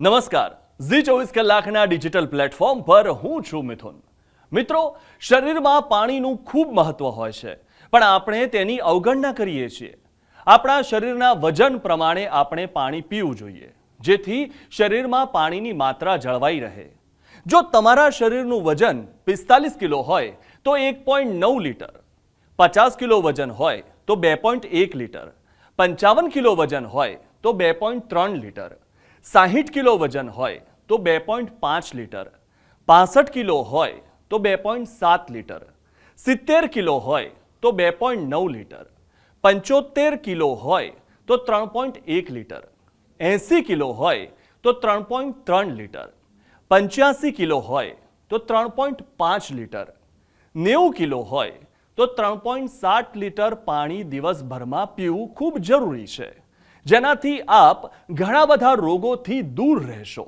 નમસ્કાર. ઝી ચોવીસ કલાકના ડિજિટલ પ્લેટફોર્મ પર હું છું મિથુન. મિત્રો, શરીરમાં પાણીનું ખૂબ મહત્વ હોય છે, પણ આપણે તેની અવગણના કરીએ છીએ. આપણા શરીરના વજન પ્રમાણે આપણે પાણી પીવું જોઈએ, જેથી શરીરમાં પાણીની માત્રા જળવાઈ રહે. જો તમારા શરીરનું વજન પિસ્તાલીસ કિલો હોય, તો એક પોઈન્ટ નવ લીટર. પચાસ કિલો વજન હોય, તો બે પોઈન્ટ એક લીટર. પંચાવન કિલો વજન હોય, તો બે પોઈન્ટ ત્રણ લીટર. સાહીઠ કિલો વજન હોય તો બે પોઈન્ટ પાંચ લીટર. પાસઠ કિલો હોય તો બે પોઈન્ટ સાત લીટર. સિત્તેર કિલો હોય તો બે પોઈન્ટ નવ લીટર. પંચોતેર કિલો હોય તો ત્રણ પોઈન્ટ એક લીટર. એંસી કિલો હોય તો ત્રણ પોઈન્ટ ત્રણ લીટર. પંચ્યાસી કિલો હોય તો ત્રણ પોઈન્ટ પાંચ લીટર. નેવું કિલો હોય તો ત્રણ પોઈન્ટ સાત લીટર પાણી દિવસભરમાં પીવું ખૂબ જરૂરી છે. જેનાથી આપ ઘણા બધા રોગોથી દૂર રહેશો.